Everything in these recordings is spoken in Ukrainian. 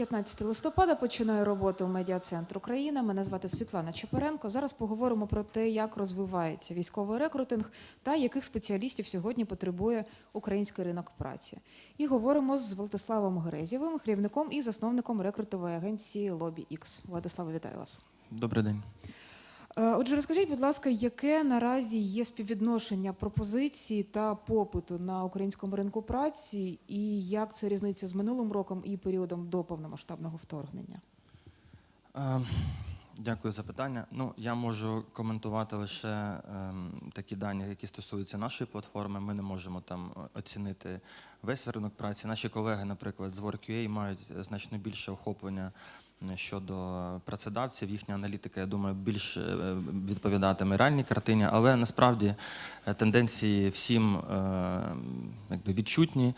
15 листопада починаю роботу медіа-центр Україна. Мене звати Світлана Чепаренко. Зараз поговоримо про те, як розвивається військовий рекрутинг та яких спеціалістів сьогодні потребує український ринок праці. І говоримо з Владиславом Грезєвим, керівником і засновником рекрутової агенції Lobby X. Владиславе, вітаю вас. Добрий день. Е, Отже, розкажіть, будь ласка, яке наразі є співвідношення пропозиції та попиту на українському ринку праці, і як це різниця з минулим роком і періодом до повномасштабного вторгнення? Е, Дякую за питання. Ну, я можу коментувати лише ем, такі дані, які стосуються нашої платформи. Ми не можемо там оцінити весь ринок праці. Наші колеги, наприклад, з WorkUA мають значно більше охоплення е, щодо працедавців. Їхня аналітика, я думаю, більш е, відповідатиме реальній картині, але насправді е, тенденції всім е, якби відчутні.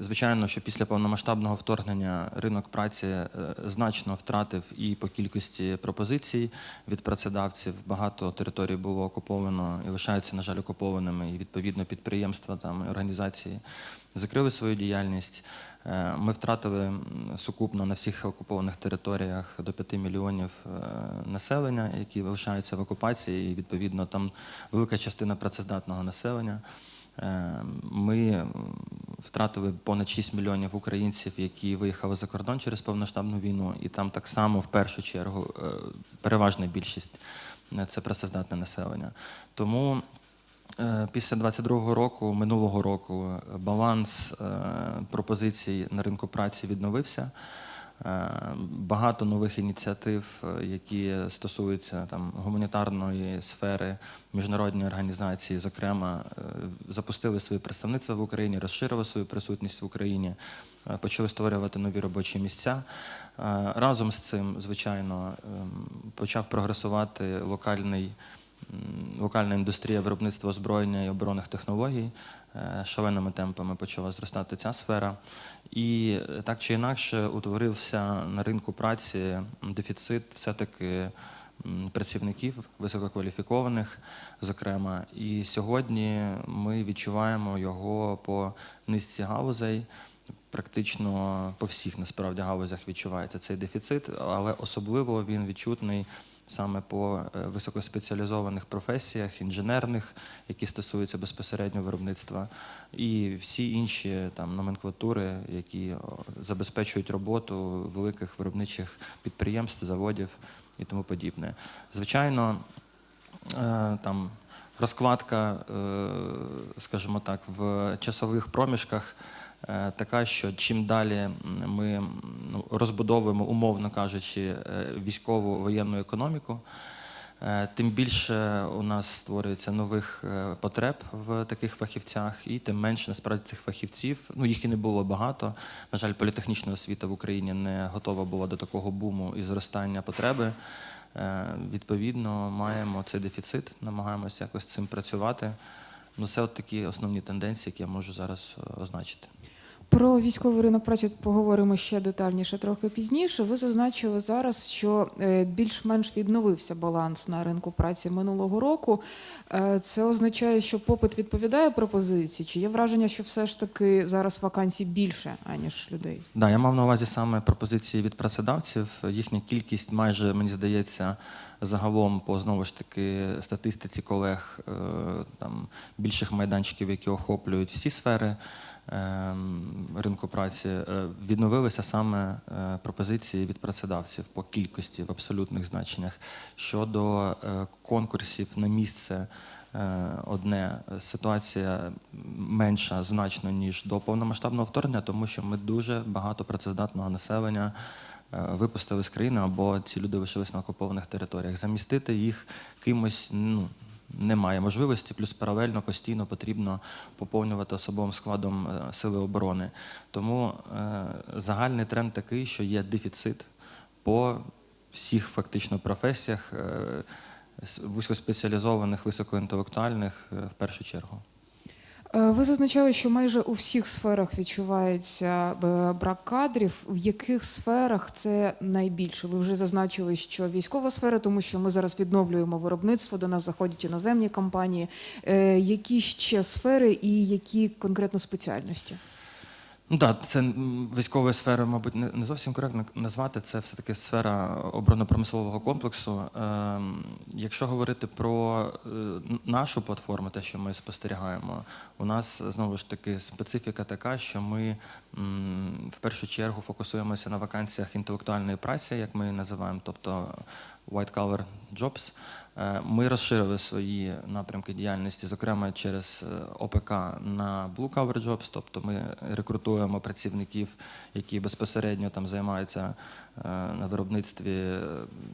Звичайно, що після повномасштабного вторгнення ринок праці е, значно втратив і по кількості пропозицій від працедавців. Багато територій було окуповано і лишаються, на жаль, окупованими. І відповідно підприємства там організації закрили свою діяльність. Е, Ми втратили сукупно на всіх окупованих територіях до 5 мільйонів е, населення, які лишаються в окупації, і відповідно там велика частина працездатного населення. Е, Ми втратили понад 6 мільйонів українців, які виїхали за кордон через повноштабну війну, і там так само в першу чергу е, переважна більшість е, це працездатне населення. Тому після 22-го року, минулого року, баланс пропозицій на ринку праці відновився. Е, Багато нових ініціатив, е, які стосуються там гуманітарної сфери, міжнародні організації, зокрема, е, запустили свої представництва в Україні, розширили свою присутність в Україні, почали створювати нові робочі місця. Разом з цим, звичайно, ем, почав прогресувати локальний. Локальна індустрія виробництва озброєння і оборонних технологій шаленими темпами почала зростати ця сфера. І е, так чи інакше утворився на ринку праці дефіцит все-таки працівників висококваліфікованих, зокрема. І сьогодні ми відчуваємо його по низці галузей. Практично по всіх насправді галузях відчувається цей дефіцит, але особливо він відчутний саме по е, високоспеціалізованих професіях, інженерних, які стосуються безпосередньо виробництва, і всі інші там номенклатури, які забезпечують роботу великих виробничих підприємств, заводів і тому подібне. Звичайно, там розкладка, е, скажімо так, в часових проміжках е, така, що чим далі ми ну, розбудовуємо, умовно кажучи, е, військову воєнну економіку. е, Тим більше у нас створюється нових е, потреб в таких фахівцях, і тим менше насправді цих фахівців. Ну їх і не було багато. На жаль, політехнічна освіта в Україні не готова була до такого буму і зростання потреби. Е, Відповідно, маємо цей дефіцит, намагаємося якось з цим працювати. Ну, це от такі основні тенденції, які я можу зараз е, означити. Про військовий ринок праці поговоримо ще детальніше трохи пізніше. Ви зазначили зараз, що е, більш-менш відновився баланс на ринку праці минулого року. Е, Це означає, що попит відповідає пропозиції? Чи є враження, що все ж таки зараз вакансій більше, аніж людей? Да, я мав на увазі саме пропозиції від працедавців. Їхня кількість майже, мені здається, загалом по знову ж таки статистиці колег е, там більших майданчиків, які охоплюють всі сфери ринку праці, е, відновилися саме е, пропозиції від працедавців по кількості в абсолютних значеннях щодо е, конкурсів на місце. Одне ситуація менша значно ніж до повномасштабного вторгнення, тому що ми дуже багато працездатного населення випустили з країни, або ці люди лишились на окупованих територіях. Замістити їх кимось ну, немає можливості, плюс паралельно постійно потрібно поповнювати особовим складом е, сили оборони. Тому е, загальний тренд такий, що є дефіцит по всіх фактично професіях. е, Вузькоспеціалізованих, високоінтелектуальних в першу чергу. Е, Ви зазначали, що майже у всіх сферах відчувається е, брак кадрів. В яких сферах це найбільше? Ви вже зазначили, що військова сфера, тому що ми зараз відновлюємо виробництво, до нас заходять іноземні компанії. Е, Які ще сфери і які конкретно спеціальності? Ну так, це м, військовою сферою, мабуть, не зовсім коректно назвати. Це все-таки сфера оборонно-промислового комплексу. Ем, Якщо говорити про е, нашу платформу, те, що ми спостерігаємо, у нас знову ж таки специфіка така, що ми в першу чергу фокусуємося на вакансіях інтелектуальної праці, як ми її називаємо, тобто white collar jobs. Е, Ми розширили свої напрямки діяльності, зокрема через е, ОПК на Blue Collar Jobs, тобто ми рекрутуємо працівників, які безпосередньо там займаються на виробництві е,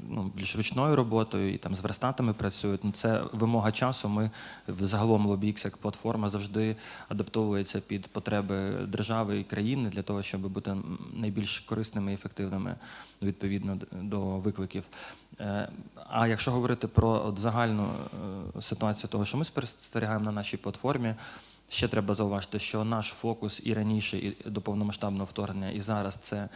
ну, більш ручною роботою і там з верстатами працюють. Ну, це вимога часу. Ми загалом LobbyX як платформа завжди адаптовується під потреби держави і країни для того, щоб бути найбільш корисними і ефективними відповідно до викликів. Е, А якщо говорити про от загальну е, ситуацію того, що ми спостерігаємо на нашій платформі, ще треба зауважити, що наш фокус і раніше, і до повномасштабного вторгнення, і зараз це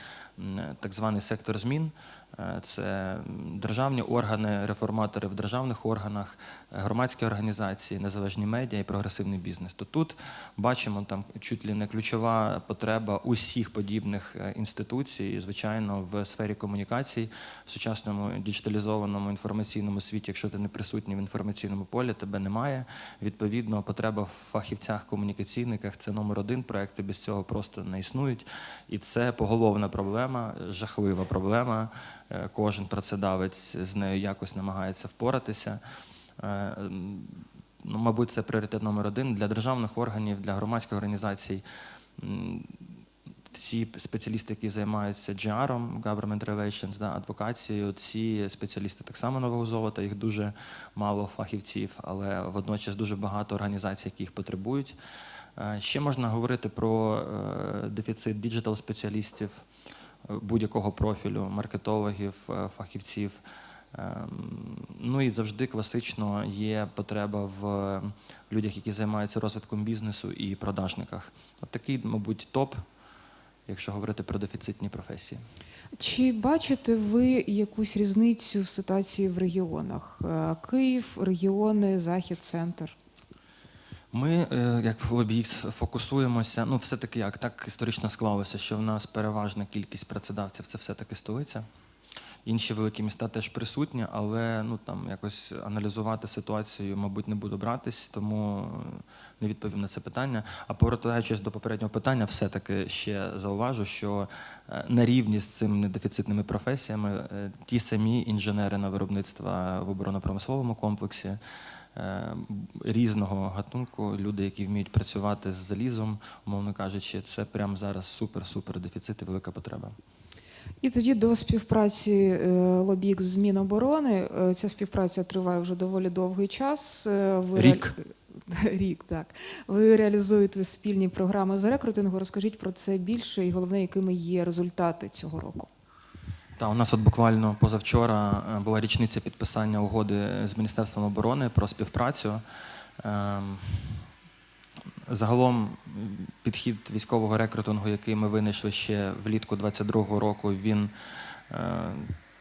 так званий сектор змін. Е, Це державні органи, реформатори в державних органах, е, громадські організації, незалежні медіа і прогресивний бізнес. То тут бачимо там чуть ли не ключова потреба усіх подібних е, інституцій, і, звичайно, в сфері комунікацій, в сучасному діджиталізованому інформаційному світі, якщо ти не присутній в інформаційному полі, тебе немає. Відповідно, потреба в фахівцях комунікаційниках це номер один. Проекти без цього просто не існують. І це поголовна проблема, жахлива проблема. Е, Кожен працедавець з нею якось намагається впоратися. Е, Ну, мабуть, це пріоритет номер один для державних органів, для громадських організацій. Всі спеціалісти, які займаються GR, Government Relations, да, адвокацією, ці спеціалісти так само нового золота, їх дуже мало фахівців, але водночас дуже багато організацій, які їх потребують. Е, Ще можна говорити про дефіцит діджитал-спеціалістів будь-якого профілю, маркетологів, е, фахівців. Ем, Ну і завжди класично є потреба в людях, які займаються розвитком бізнесу і продажниках. От такий, мабуть, топ, якщо говорити про дефіцитні професії. Чи бачите ви якусь різницю в ситуації в регіонах? Е, Київ, регіони, захід, центр. Ми, е, як LobbyX, фокусуємося. Ну, все-таки як так історично склалося, що в нас переважна кількість працедавців це все-таки столиця. Інші великі міста теж присутні, але ну там якось аналізувати ситуацію, мабуть, не буду братись, тому не відповім на це питання. А повертаючись до попереднього питання, все-таки ще зауважу, що е, на рівні з цими недефіцитними професіями е, ті самі інженери на виробництва в оборонно-промисловому комплексі різного гатунку, люди, які вміють працювати з залізом, умовно кажучи, це прямо зараз супер-супер дефіцит і велика потреба. І тоді до співпраці е, Лобік з Міноборони. Е, Ця співпраця триває вже доволі довгий час. Е, Ви Рік. ре- Рік, так. Ви реалізуєте спільні програми з рекрутингу. Розкажіть про це більше і головне, якими є результати цього року. Та у нас от буквально позавчора е, була річниця підписання угоди з Міністерством оборони про співпрацю. Ем, Загалом підхід військового рекрутингу, який ми винайшли ще влітку 22-го року, він е,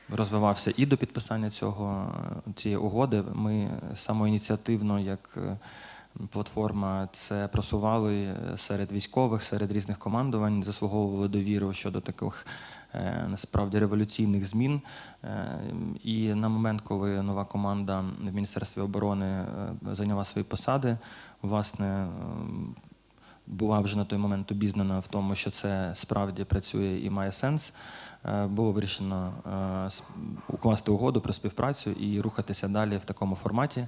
розвивався і до підписання цього е, цієї угоди. Ми самоініціативно, як платформа, це просували серед військових, серед різних командувань, заслуговували довіру щодо таких насправді революційних змін. Е, І на момент, коли нова команда в Міністерстві оборони е, зайняла свої посади, власне. Була вже на той момент обізнана в тому, що це справді працює і має сенс. Е, Було вирішено е, укласти угоду про співпрацю і рухатися далі в такому форматі.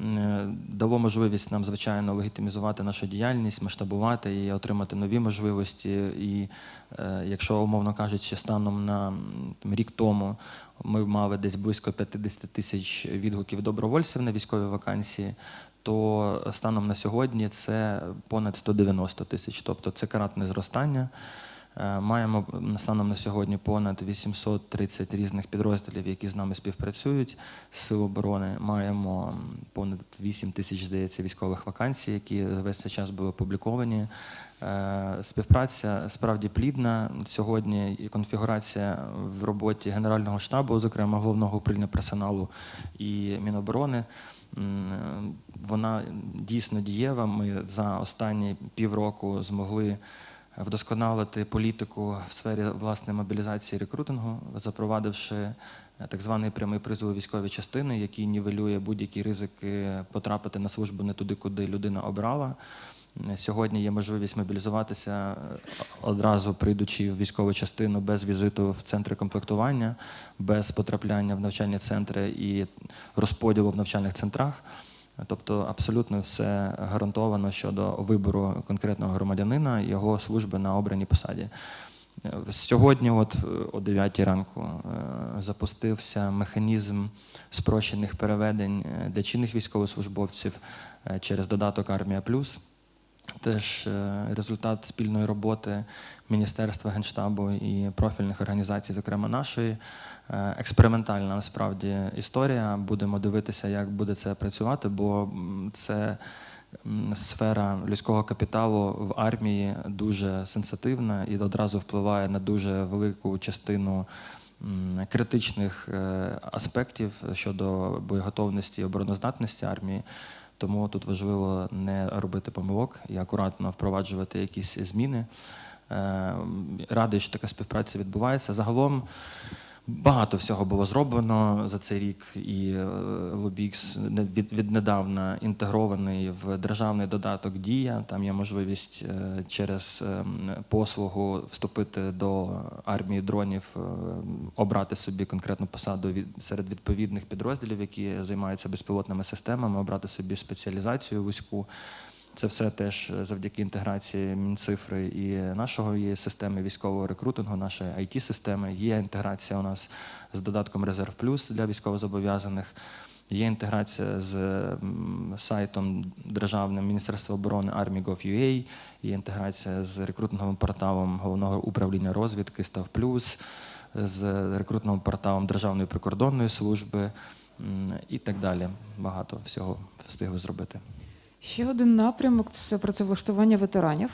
Е, Дало можливість нам, звичайно, легітимізувати нашу діяльність, масштабувати і отримати нові можливості. І е, якщо, умовно кажучи, станом на рік тому ми мали десь близько 50 тисяч відгуків добровольців на військові вакансії, то станом на сьогодні це понад 190 тисяч. Тобто це кратне зростання. Е, Маємо станом на сьогодні понад 830 різних підрозділів, які з нами співпрацюють з сил оборони. Маємо понад 8 тисяч, здається, військових вакансій, які весь цей час були опубліковані. Е, Співпраця справді плідна. Сьогодні і конфігурація в роботі Генерального штабу, зокрема головного управління персоналу і Міноборони. Вона дійсно дієва. Ми за останні півроку змогли вдосконалити політику в сфері власне мобілізації рекрутингу, запровадивши е, так званий прямий призов військові частини, який нівелює будь-які ризики потрапити на службу не туди, куди людина обрала. Е, Сьогодні є можливість мобілізуватися е, одразу прийдучи в військову частину без візиту в центри комплектування, без потрапляння в навчальні центри і розподілу в навчальних центрах. Тобто абсолютно все гарантовано щодо вибору конкретного громадянина його служби на обраній посаді. Сьогодні, от о 9 ранку, е, запустився механізм спрощених переведень е, для чинних військовослужбовців е, через додаток Армія Плюс. Теж е, результат спільної роботи Міністерства Генштабу і профільних організацій, зокрема нашої. Е, Експериментальна насправді історія. Будемо дивитися, як буде це працювати, бо це сфера людського капіталу в армії дуже сенситивна і одразу впливає на дуже велику частину критичних е, аспектів щодо боєготовності і обороноздатності армії. Тому тут важливо не робити помилок і акуратно впроваджувати якісь зміни. Е, Радий, що така співпраця відбувається. Загалом багато всього було зроблено за цей рік, і е, Лобікс не- від, віднедавна інтегрований в державний додаток Дія. Там є можливість е, через е, послугу вступити до армії дронів, е, обрати собі конкретну посаду від, серед відповідних підрозділів, які займаються безпілотними системами, обрати собі спеціалізацію вузьку. Це все теж завдяки інтеграції Мінцифри і нашого є системи військового рекрутингу, нашої it системи Є інтеграція у нас з додатком Резерв Плюс для військовозобов'язаних. Є інтеграція з сайтом державним Міністерства оборони Army.gov.ua, є інтеграція з рекрутинговим порталом головного управління розвідки Став Плюс, з рекрутинговим порталом Державної прикордонної служби і так далі. Багато всього встигли зробити. Ще один напрямок це працевлаштування ветеранів.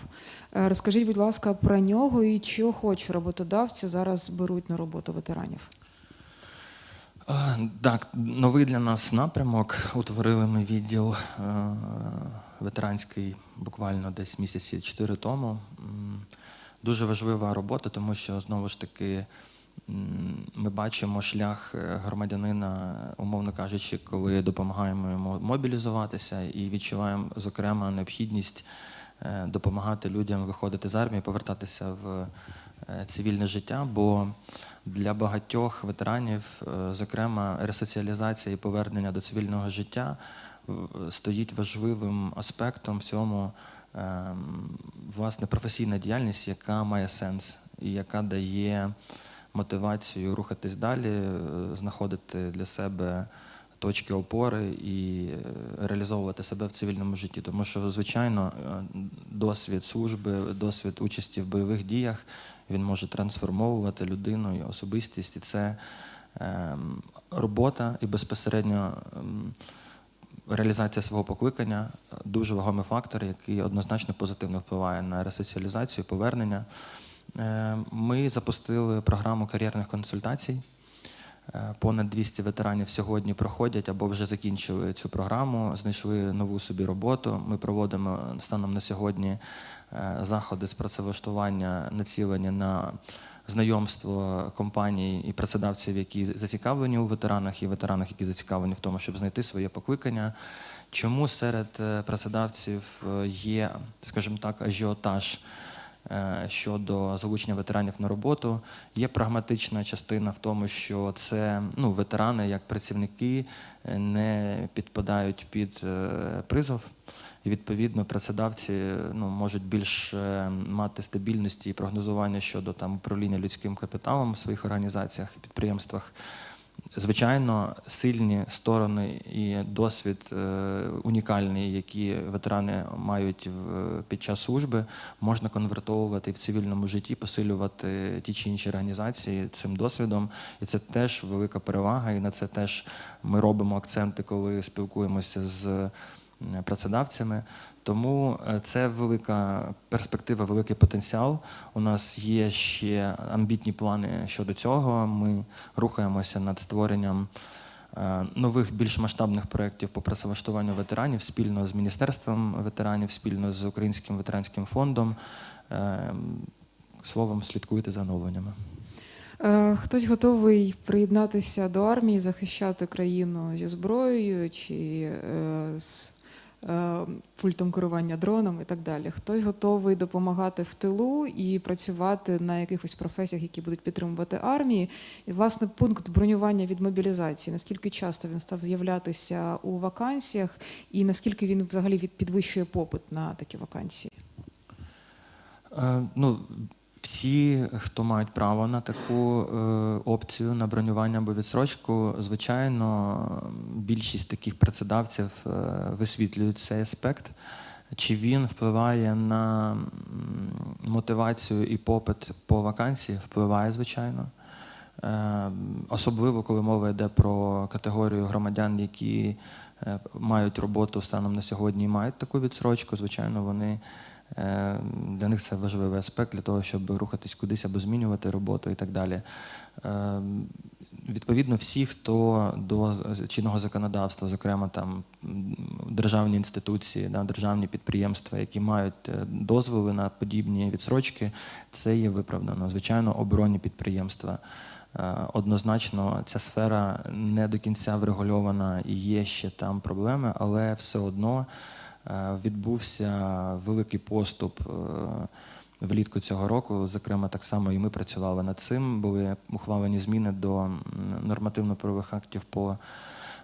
Е, Розкажіть, будь ласка, про нього і що хоч роботодавці зараз беруть на роботу ветеранів. Е, Так, новий для нас напрямок. Утворили ми відділ е, ветеранський буквально десь місяці чотири тому. Дуже важлива робота, тому що знову ж таки ми бачимо шлях е, громадянина, умовно кажучи, коли допомагаємо йому мобілізуватися і відчуваємо, зокрема, необхідність е, допомагати людям виходити з армії, повертатися в е, цивільне життя. Бо для багатьох ветеранів, зокрема, ресоціалізація і повернення до цивільного життя стоїть важливим аспектом в ем, власне професійна діяльність, яка має сенс і яка дає мотивацію рухатись далі, е, знаходити для себе точки опори і е, реалізовувати себе в цивільному житті. Тому що, звичайно, е, досвід служби, досвід участі в бойових діях він може трансформовувати людину і особистість, і це ем, робота і безпосередньо ем, реалізація свого покликання дуже вагомий фактор, який однозначно позитивно впливає на ресоціалізацію, повернення. Е, Ми запустили програму кар'єрних консультацій. Е, Понад 200 ветеранів сьогодні проходять або вже закінчили цю програму, знайшли нову собі роботу. Ми проводимо станом на сьогодні е, заходи з працевлаштування, націлені на знайомство компаній і працедавців, які зацікавлені у ветеранах, і ветеранах, які зацікавлені в тому, щоб знайти своє покликання. Чому серед працедавців є, скажімо так, ажіотаж? Е, щодо залучення ветеранів на роботу. Є прагматична частина в тому, що це ну, ветерани як працівники е, не підпадають під е, призов. І відповідно працедавці ну, можуть більш е, мати стабільності і прогнозування щодо там, управління людським капіталом в своїх організаціях і підприємствах. Звичайно, сильні сторони і досвід е, унікальний, які ветерани мають під час служби, можна конвертовувати в цивільному житті, посилювати ті чи інші організації цим досвідом. І це теж велика перевага, і на це теж ми робимо акценти, коли спілкуємося з працедавцями. Тому е, це велика перспектива, великий потенціал. У нас є ще амбітні плани щодо цього. Ми рухаємося над створенням е, нових більш масштабних проєктів по працевлаштуванню ветеранів спільно з Міністерством ветеранів, спільно з Українським ветеранським фондом. Е, Словом, слідкуйте за оновленнями. Хтось готовий приєднатися до армії, захищати країну зі зброєю чи з пультом керування дроном і так далі. Хтось готовий допомагати в тилу і працювати на якихось професіях, які будуть підтримувати армії. І, власне, пункт бронювання від мобілізації. Наскільки часто він став з'являтися у вакансіях, і наскільки він взагалі підвищує попит на такі вакансії? Е, Ну, всі, хто мають право на таку е, опцію на бронювання або відсрочку, звичайно, більшість таких працедавців е, висвітлюють цей аспект. Чи він впливає на мотивацію і попит по вакансії? Впливає, звичайно. Е, Особливо, коли мова йде про категорію громадян, які мають роботу станом на сьогодні і мають таку відсрочку, звичайно, вони для них це важливий аспект для того, щоб рухатись кудись або змінювати роботу і так далі. Е, Відповідно, всі, хто до чинного законодавства, зокрема там державні інституції, да, державні підприємства, які мають е, дозволи на подібні відсрочки, це є виправдано. Звичайно, оборонні підприємства. Е, Однозначно, ця сфера не до кінця врегульована і є ще там проблеми, але все одно е, відбувся великий поступ е, влітку цього року. Зокрема, так само і ми працювали над цим. Були ухвалені зміни до нормативно-правових актів по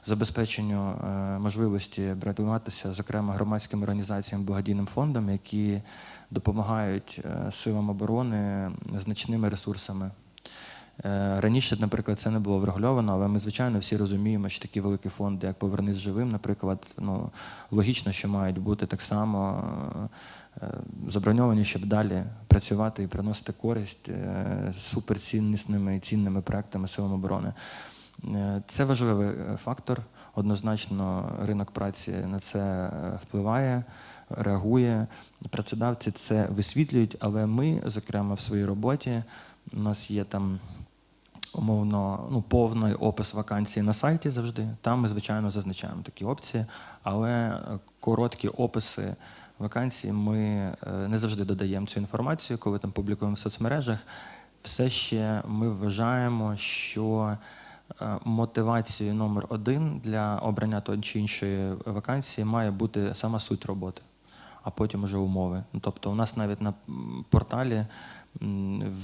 забезпеченню е, можливості братуватися, зокрема громадським організаціям, благодійним фондам, які допомагають е, силам оборони значними ресурсами. Е, Раніше, наприклад, це не було врегульовано, але ми, звичайно, всі розуміємо, що такі великі фонди, як Повернись живим, наприклад, ну логічно, що мають бути так само е, заброньовані, щоб далі працювати і приносити користь е, суперціннісними і цінними проектами силам оборони. Е, Це важливий е, фактор. Однозначно, ринок праці на це е, впливає, реагує. Працедавці це висвітлюють, але ми, зокрема, в своїй роботі, у нас є там умовно ну, повний опис вакансій на сайті завжди. Там ми, звичайно, зазначаємо такі опції, але е, короткі описи вакансій ми е, не завжди додаємо цю інформацію, коли там публікуємо в соцмережах. Все ще ми вважаємо, що е, мотивацією номер один для обрання тої чи іншої вакансії має бути сама суть роботи, а потім уже умови. Ну, тобто, у нас навіть на порталі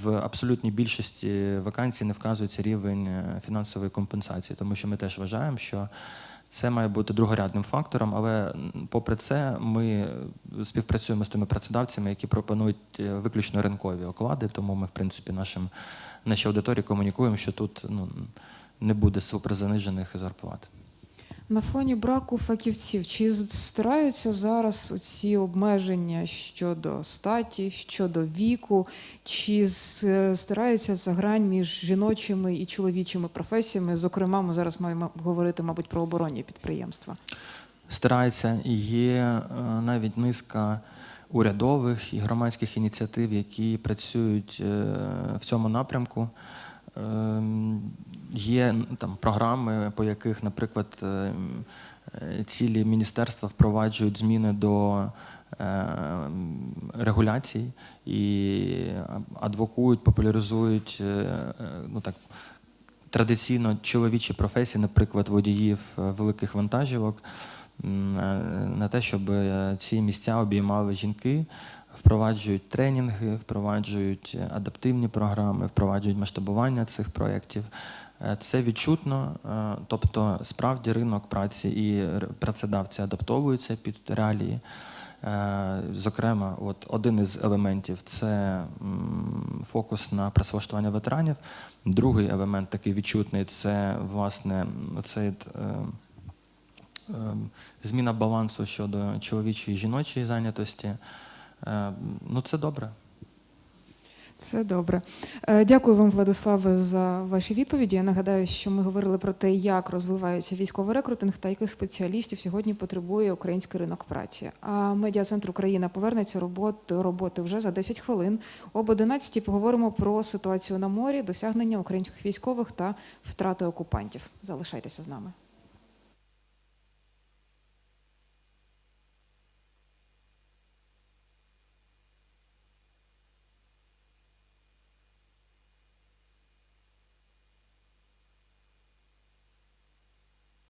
в абсолютній більшості вакансій не вказується рівень е, фінансової компенсації, тому що ми теж вважаємо, що це має бути другорядним фактором, але попри це ми е, співпрацюємо з тими працедавцями, які пропонують е, виключно ринкові оклади. Тому ми, в принципі, нашим нашій аудиторії комунікуємо, що тут ну, не буде суперзанижених зарплат. На фоні браку фахівців, чи стираються зараз ці обмеження щодо статі, щодо віку, чи з- стирається ця грань між жіночими і чоловічими професіями? Зокрема, ми зараз маємо говорити, мабуть, про оборонні підприємства. Старається і є е, навіть низка урядових і громадських ініціатив, які працюють е, в цьому напрямку. Ем, Є там програми, по яких, наприклад, е, е, цілі міністерства впроваджують зміни до е, регуляцій і адвокують, популяризують е, е, ну так традиційно чоловічі професії, наприклад, водіїв е, великих вантажівок, е, на те, щоб е, ці місця обіймали жінки, впроваджують тренінги, впроваджують е, адаптивні програми, впроваджують масштабування цих проєктів. Е, Це відчутно, е, тобто справді ринок праці і працедавці адаптовуються під реалії. Зокрема, от один із елементів це фокус на працевлаштування ветеранів. Другий елемент, такий відчутний, це власне цей е, е, зміна балансу щодо чоловічої і жіночої зайнятості. Е, Ну, це добре. Це добре. Е, Дякую вам, Владиславе, за ваші відповіді. Я нагадаю, що ми говорили про те, як розвивається військовий рекрутинг та яких спеціалістів сьогодні потребує український ринок праці. А медіа-центр Україна повернеться роботи, роботи вже за 10 хвилин. Об 11 поговоримо про ситуацію на морі, досягнення українських військових та втрати окупантів. Залишайтеся з нами.